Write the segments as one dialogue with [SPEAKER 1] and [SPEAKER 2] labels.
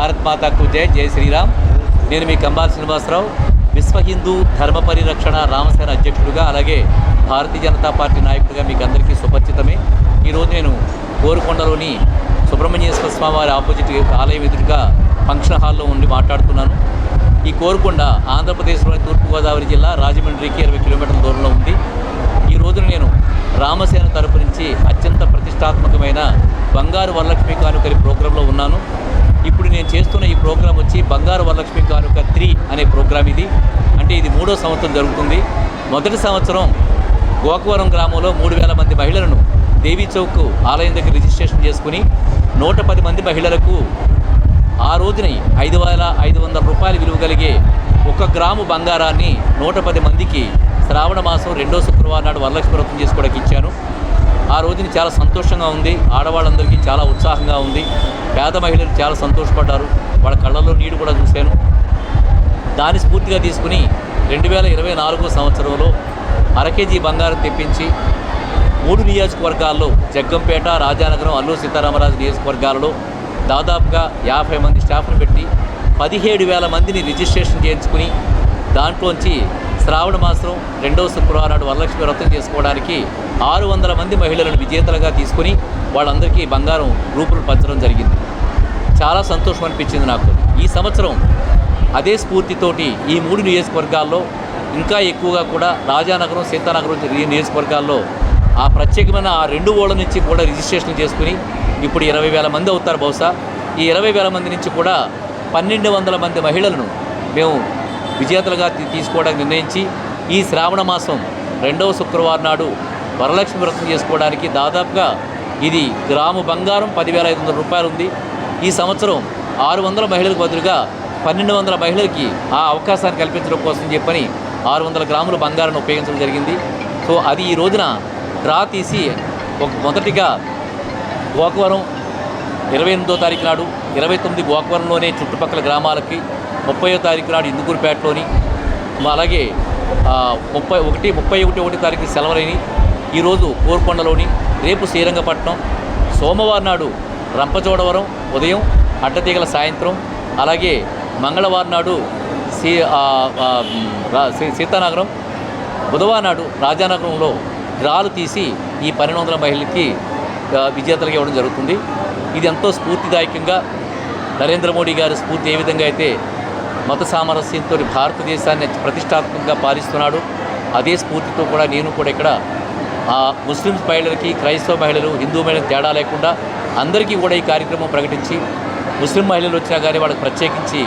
[SPEAKER 1] భారత్ మాతాకు జై జై శ్రీరామ్. నేను మీ కంబాల్ శ్రీనివాసరావు విశ్వ హిందూ ధర్మ పరిరక్షణ రామసేన అధ్యక్షుడిగా అలాగే భారతీయ జనతా పార్టీ నాయకుడిగా మీకు అందరికీ సుపరిచితమే. ఈరోజు నేను కోరుకొండలోని సుబ్రహ్మణ్యేశ్వర స్వామి వారి ఆపోజిట్ ఆలయం ఎదురుగా ఫంక్షన్ హాల్లో ఉండి మాట్లాడుతున్నాను. ఈ కోరుకొండ ఆంధ్రప్రదేశ్లోని తూర్పుగోదావరి జిల్లా రాజమండ్రికి ఇరవై కిలోమీటర్ల దూరంలో ఉంది. ఈ రోజున నేను రామసేన తరపు నుంచి అత్యంత ప్రతిష్టాత్మకమైన బంగారు వరలక్ష్మి కానుకరి ప్రోగ్రాంలో ఉన్నాను. ఇప్పుడు నేను చేస్తున్న ఈ ప్రోగ్రాం వచ్చి బంగారు వరలక్ష్మి కానుక త్రీ అనే ప్రోగ్రాం ఇది. అంటే ఇది మూడో సంవత్సరం జరుగుతుంది. మొదటి సంవత్సరం గోకవరం గ్రామంలో మూడు వేల మంది మహిళలను దేవీ చౌక్ ఆలయం దగ్గర రిజిస్ట్రేషన్ చేసుకుని నూట పది మంది మహిళలకు ఆ రోజున ఐదు వేల ఐదు వందల రూపాయలు విలువ కలిగే ఒక గ్రాము బంగారాన్ని నూట పది మందికి శ్రావణ మాసం రెండో శుక్రవారం నాడు వరలక్ష్మి వ్రతం చేసుకోవడానికి ఇచ్చాను. ఆ రోజున చాలా సంతోషంగా ఉంది. ఆడవాళ్ళందరికీ చాలా ఉత్సాహంగా ఉంది. పేద మహిళలు చాలా సంతోషపడ్డారు. వాళ్ళ కళ్ళల్లో నీడు కూడా చూశాను. దాని స్ఫూర్తిగా తీసుకుని రెండు వేల ఇరవై నాలుగో సంవత్సరంలో అరకేజీ బంగారం తెప్పించి మూడు నియోజకవర్గాల్లో జగ్గంపేట రాజానగరం అల్లూరు సీతారామరాజు నియోజకవర్గాలలో దాదాపుగా యాభై మంది స్టాఫ్ను పెట్టి పదిహేడు వేల మందిని రిజిస్ట్రేషన్ చేయించుకుని దాంట్లోంచి శ్రావణ మాసం రెండవ శుక్రవారం నాడు వరలక్ష్మి వ్రతం చేసుకోవడానికి ఆరు వందల మంది మహిళలను విజేతలుగా తీసుకుని వాళ్ళందరికీ బంగారం రూపులు పంచడం జరిగింది. చాలా సంతోషం అనిపించింది నాకు. ఈ సంవత్సరం అదే స్ఫూర్తితోటి ఈ మూడు నియోజకవర్గాల్లో ఇంకా ఎక్కువగా కూడా రాజానగరం సీతానగరం నియోజకవర్గాల్లో ఆ ప్రత్యేకమైన ఆ రెండు ఓళ్ళ నుంచి కూడా రిజిస్ట్రేషన్ చేసుకుని ఇప్పుడు ఇరవై వేల మంది అవుతారు బహుశా. ఈ ఇరవై వేల మంది నుంచి కూడా పన్నెండు వందల మంది మహిళలను మేము విజేతలుగా తీసుకోవడానికి నిర్ణయించి ఈ శ్రావణ మాసం రెండవ శుక్రవారం నాడు వరలక్ష్మి వ్రతం చేసుకోవడానికి దాదాపుగా ఇది గ్రాము బంగారం పదివేల ఐదు వందల రూపాయలు ఉంది. ఈ సంవత్సరం ఆరు వందల మహిళలకు బదులుగా పన్నెండు వందల మహిళలకి ఆ అవకాశాన్ని కల్పించడం కోసం చెప్పని ఆరు వందల గ్రాముల బంగారాన్ని ఉపయోగించడం జరిగింది. సో అది ఈ రోజున డ్రా తీసి ఒక మొదటిగా గోకవరం ఇరవై ఎనిమిదో తారీఖు నాడు ఇరవై తొమ్మిది గోకవరంలోనే చుట్టుపక్కల గ్రామాలకి ముప్పై తారీఖు నాడు ఇందుకూరుపేటలోని అలాగే ముప్పై ఒకటి ముప్పై ఒకటి ఒకటి తారీఖు సెలవులైన ఈరోజు కోరుకొండలోని రేపు శ్రీరంగపట్నం సోమవారం నాడు రంపచోడవరం ఉదయం అడ్డతీగల సాయంత్రం అలాగే మంగళవారం నాడు సీ సీతానగరం బుధవారం నాడు రాజానగరంలో డ్రాలు తీసి ఈ పన్నెండు వందల మహిళలకి ఆ, ఇవ్వడం జరుగుతుంది. ఇది ఎంతో స్ఫూర్తిదాయకంగా నరేంద్ర మోడీ గారి స్ఫూర్తి ఏ విధంగా అయితే మత సామరస్యంతో భారతదేశాన్ని ప్రతిష్టాత్మకంగా పాలిస్తున్నాడు. అదే స్ఫూర్తితో కూడా నేను కూడా ఇక్కడ ఆ ముస్లిమ్స్ మహిళలకి క్రైస్తవ మహిళలు హిందూ మహిళలు తేడా లేకుండా అందరికీ కూడా ఈ కార్యక్రమం ప్రకటించి ముస్లిం మహిళలు వచ్చినా కానీ వాళ్ళకి ప్రత్యేకించి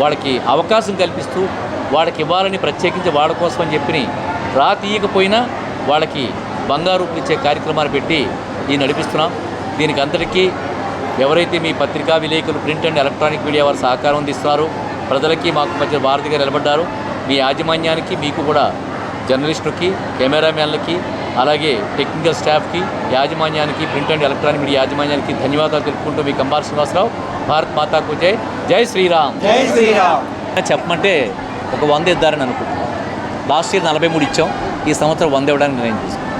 [SPEAKER 1] వాళ్ళకి అవకాశం కల్పిస్తూ వాళ్ళకి ఇవ్వాలని ప్రత్యేకించి వాళ్ళ కోసం అని చెప్పి రా తీయకపోయినా వాళ్ళకి బంగారు ఇచ్చే కార్యక్రమాన్ని పెట్టి ఈ నడిపిస్తున్నాం. దీనికి అందరికీ ఎవరైతే మీ పత్రికా విలేకరులు ప్రింట్ అండ్ ఎలక్ట్రానిక్ మీడియా వారు సహకారం అందిస్తున్నారో ప్రజలకి మాకు మధ్య భారతిగా నిలబడ్డారు. మీ యాజమాన్యానికి మీకు కూడా జర్నలిస్టులకి కెమెరామ్యాన్లకి అలాగే టెక్నికల్ స్టాఫ్కి యాజమాన్యానికి ప్రింట్ అండ్ ఎలక్ట్రానిక్ మీడియా యాజమాన్యానికి ధన్యవాదాలు తెలుపుకుంటూ మీ కంబాల్ శ్రీనివాసరావు భారత్ మాతాకు జై. జై శ్రీరామ్.
[SPEAKER 2] జై శ్రీరామ్.
[SPEAKER 1] చెప్పమంటే ఒక వంద ఇద్దారని అనుకుంటున్నాం లాస్ట్ ఇయర్ నలభై మూడు ఇచ్చాం. ఈ సంవత్సరం వంద ఇవ్వడానికి నిర్ణయం చేసుకున్నాం